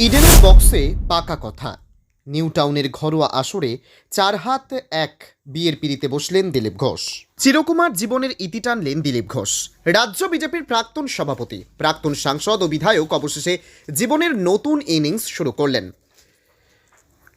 ইডেনের বক্সে পাকা কথা। নিউ টাউনের ঘরোয়া আসরে চার হাত এক বিয়ের পিড়িতে বসলেন দিলীপ ঘোষ। চিরকুমার জীবনের ইতি টানলেন দিলীপ ঘোষ। রাজ্য বিজেপির প্রাক্তন সভাপতি, প্রাক্তন সাংসদ ও বিধায়ক অবশেষে জীবনের নতুন ইনিংস শুরু করলেন।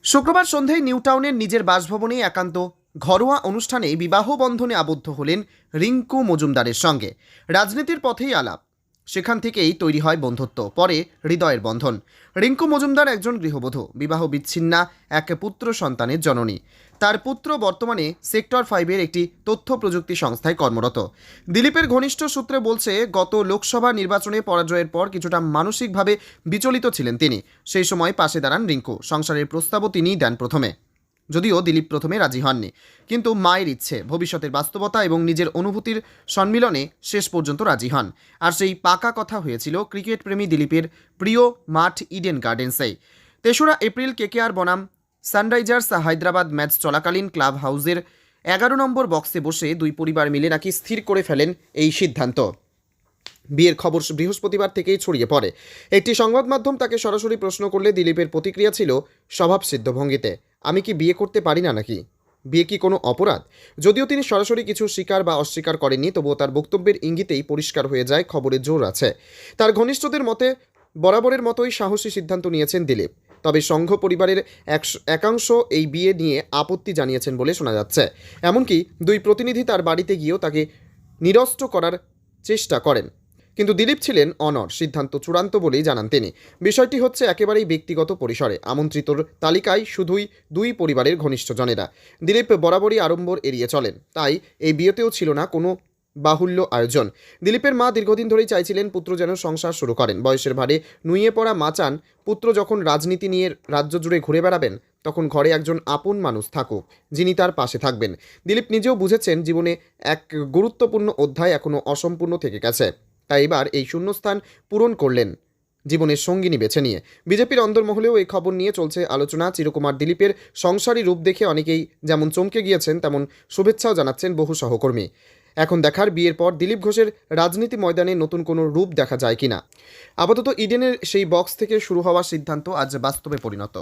শুক্রবার সন্ধ্যায় নিউ টাউনের নিজের বাসভবনে একান্ত ঘরোয়া অনুষ্ঠানে বিবাহ বন্ধনে আবদ্ধ হলেন রিঙ্কু মজুমদারের সঙ্গে। রাজনীতির পথেই আলাপ। সেখান থেকেই তৈরি হয় বন্ধুত্ব, পরে হৃদয়ের বন্ধন। রিঙ্কু মজুমদার একজন গৃহবধূ, বিবাহ বিচ্ছিন্না, এক পুত্র সন্তানের জননী। তার পুত্র বর্তমানে সেক্টর ফাইভের একটি তথ্য প্রযুক্তি সংস্থায় কর্মরত। দিলীপের ঘনিষ্ঠ সূত্রে বলছে, গত লোকসভা নির্বাচনে পরাজয়ের পর কিছুটা মানসিকভাবে বিচলিত ছিলেন তিনি। সেই সময় পাশে দাঁড়ান রিঙ্কু। সংসারের প্রস্তাবও তিনিই দেন প্রথমে। যদিও দিলীপ প্রথমে রাজি হননি। কিন্তু মায়ের ইচ্ছে, ভবিষ্যতের বাস্তবতা এবং নিজের অনুভূতির সম্মিলনে শেষ পর্যন্ত রাজি হন। আর সেই পাকা কথা হয়েছিল ক্রিকেট প্রেমী দিলীপের প্রিয় মাঠ ইডেন গার্ডেন্সেই। তেসরা এপ্রিল কেকেআর বনাম সানরাইজার্স হায়দ্রাবাদ ম্যাচ চলাকালীন ক্লাব হাউসের এগারো নম্বর বক্সে বসে দুই পরিবার মিলে নাকি স্থির করে ফেলেন এই সিদ্ধান্ত। বিয়ের খবর বৃহস্পতিবার থেকেই ছড়িয়ে পড়ে। একটি সংবাদ মাধ্যম তাকে সরাসরি প্রশ্ন করলে দিলীপের প্রতিক্রিয়া ছিল স্বভাবসিদ্ধ ভঙ্গিতে আমি কি বিয়ে করতে পারি না নাকি? বিয়ে কি কোনো অপরাধ? যদিও তিনি সরাসরি কিছু স্বীকার বা অস্বীকার করেননি, তবুও তার বক্তব্যের ইঙ্গিতেই পরিষ্কার হয়ে যায়, খবরে জোর আছে। তার ঘনিষ্ঠদের মতে, বরাবরের মতোই সাহসী সিদ্ধান্ত নিয়েছেন দিলীপ। তবে সংঘ পরিবারের একশ- এই বিয়ে নিয়ে আপত্তি জানিয়েছেন বলে শোনা যাচ্ছে। এমনকি দুই প্রতিনিধি তার বাড়িতে গিয়েও তাকে নিরস্ত করার চেষ্টা করেন। কিন্তু দিলীপ ছিলেন অনর, সিদ্ধান্ত চূড়ান্ত বলেই জানান তিনি। বিষয়টি হচ্ছে একেবারেই ব্যক্তিগত পরিসরে। আমন্ত্রিতর তালিকায় শুধুই দুই পরিবারের ঘনিষ্ঠজনেরা। দিলীপ বরাবরই আড়ম্বর এড়িয়ে চলেন। তাই এই বিয়েতেও ছিল না কোনো বাহুল্য আয়োজন। দিলীপের মা দীর্ঘদিন ধরেই চাইছিলেন পুত্র যেন সংসার শুরু করেন। বয়সের ভারে নুইয়ে পড়া মা চান, পুত্র যখন রাজনীতি নিয়ে রাজ্য জুড়ে ঘুরে বেড়াবেন, তখন ঘরে একজন আপন মানুষ থাকুক, যিনি তার পাশে থাকবেন। দিলীপ নিজেও বুঝেছেন, জীবনে এক গুরুত্বপূর্ণ অধ্যায় এখনও অসম্পূর্ণ থেকে গেছে। তাই এবার এই শূন্যস্থান পূরণ করলেন। জীবনের সঙ্গিনী বেছে নিয়ে। বিজেপির অন্দরমহলেও এই খবর নিয়ে চলছে আলোচনা। চিরকুমার দিলীপের সংসারী রূপ দেখে অনেকেই যেমন চমকে গিয়েছেন, তেমন শুভেচ্ছাও জানাচ্ছেন বহু সহকর্মী। এখন দেখার বিয়ের পর দিলীপ ঘোষের রাজনীতি ময়দানে নতুন কোনো রূপ দেখা যায় কিনা? আপাতত ইডেনের সেই বক্স থেকে শুরু হওয়া সিদ্ধান্ত আজ বাস্তবে পরিণত।